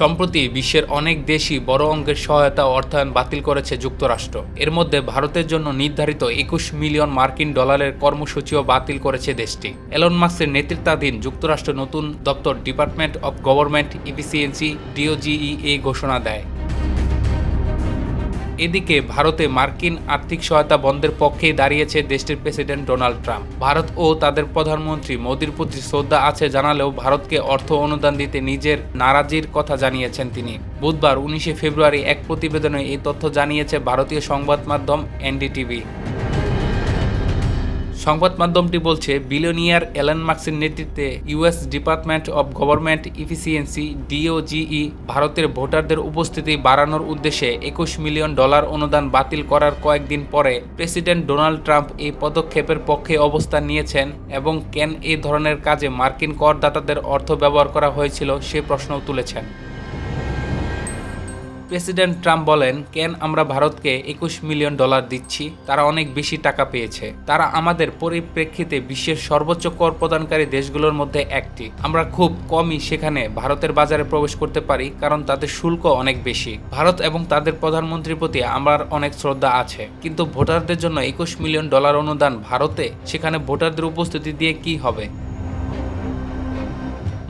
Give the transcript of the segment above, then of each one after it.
সম্প্রতি বিশ্বের অনেক দেশই বড় অঙ্কের সহায়তা অর্থায়ন বাতিল করেছে যুক্তরাষ্ট্র। এর মধ্যে ভারতের জন্য নির্ধারিত একুশ মিলিয়ন মার্কিন ডলারের কর্মসূচিও বাতিল করেছে দেশটি। এলন মাস্কের নেতৃত্বাধীন যুক্তরাষ্ট্র নতুন দপ্তর department of government efficiency DOGE এই ঘোষণা দেয়। এদিকে ভারতে মার্কিন আর্থিক সহায়তা বন্ধের পক্ষেই দাঁড়িয়েছে দেশটির প্রেসিডেন্ট ডোনাল্ড ট্রাম্প। ভারত ও তাদের প্রধানমন্ত্রী মোদীর প্রতি শ্রদ্ধা আছে জানালেও ভারতকে অর্থ অনুদান দিতে নিজের নারাজির কথা জানিয়েছেন তিনি। বুধবার উনিশে ফেব্রুয়ারি এক প্রতিবেদনে এই তথ্য জানিয়েছে ভারতীয় সংবাদ মাধ্যম এনডিটিভি। সংবাদ মাধ্যমটি বলছে, বিলিয়নিয়ার এলন মার্কসের নেতৃত্বে US department of government efficiency DOGE ভারতের ভোটারদের উপস্থিতি বাড়ানোর উদ্দেশ্যে একুশ মিলিয়ন ডলার অনুদান বাতিল করার কয়েকদিন পরে প্রেসিডেন্ট ডোনাল্ড ট্রাম্প এই পদক্ষেপের পক্ষে অবস্থান নিয়েছেন এবং কেন এই ধরনের কাজে মার্কিন করদাতাদের অর্থ ব্যবহার করা হয়েছিল সে প্রশ্নও তুলেছেন। প্রেসিডেন্ট ট্রাম্প বলেন, কেন আমরা ভারতকে একুশ মিলিয়ন ডলার দিচ্ছি? তারা অনেক বেশি টাকা পেয়েছে। তারা আমাদের পরিপ্রেক্ষিতে বিশ্বের সর্বোচ্চ কর প্রদানকারী দেশগুলোর মধ্যে একটি। আমরা খুব কমই সেখানে ভারতের বাজারে প্রবেশ করতে পারি, কারণ তাদের শুল্ক অনেক বেশি। ভারত এবং তাদের প্রধানমন্ত্রীর প্রতি আমার অনেক শ্রদ্ধা আছে। কিন্তু ভোটারদের জন্য একুশ মিলিয়ন ডলার অনুদান ভারতে? সেখানে ভোটারদের উপস্থিতি দিয়ে কি হবে?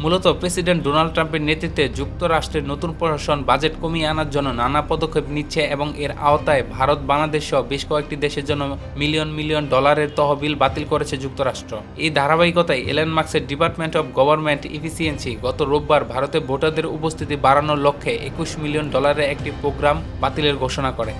মূলত প্রেসিডেন্ট ডোনাল্ড ট্রাম্পের নেতৃত্বে যুক্তরাষ্ট্রের নতুন প্রশাসন বাজেট কমিয়ে আনার জন্য নানা পদক্ষেপ নিচ্ছে এবং এর আওতায় ভারত, বাংলাদেশ সহ বেশ কয়েকটি দেশের জন্য মিলিয়ন মিলিয়ন ডলারের তহবিল বাতিল করেছে যুক্তরাষ্ট্র। এই ধারাবাহিকতায় এলেন মার্কসের ডিপার্টমেন্ট অব গভর্নমেন্ট ইফিসিয়েন্সি গত রোববার ভারতে ভোটারদের উপস্থিতি বাড়ানোর লক্ষ্যে একুশ মিলিয়ন ডলারের একটি প্রোগ্রাম বাতিলের ঘোষণা করে।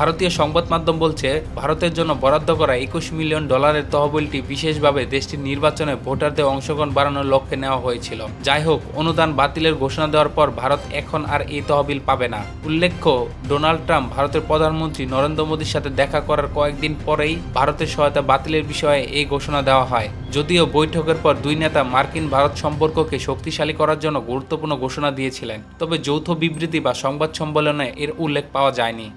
ভারতীয় সংবাদ মাধ্যম বলছে, ভারতের জন্য বরাদ্দ করা একুশ মিলিয়ন ডলারের তহবিলটি বিশেষভাবে দেশটির নির্বাচনে ভোটারদের অংশগ্রহণ বাড়ানোর লক্ষ্যে নেওয়া হয়েছিল। যাই হোক, অনুদান বাতিলের ঘোষণা দেওয়ার পর ভারত এখন আর এই তহবিল পাবে না। উল্লেখ্য, ডোনাল্ড ট্রাম্প ভারতের প্রধানমন্ত্রী নরেন্দ্র মোদীর সাথে দেখা করার কয়েকদিন পরেই ভারতের সহায়তা বাতিলের বিষয়ে এই ঘোষণা দেওয়া হয়। যদিও বৈঠকের পর দুই নেতা মার্কিন ভারত সম্পর্ককে শক্তিশালী করার জন্য গুরুত্বপূর্ণ ঘোষণা দিয়েছিলেন। তবে যৌথ বিবৃতি বা সংবাদ সম্মেলনে এর উল্লেখ পাওয়া যায়নি।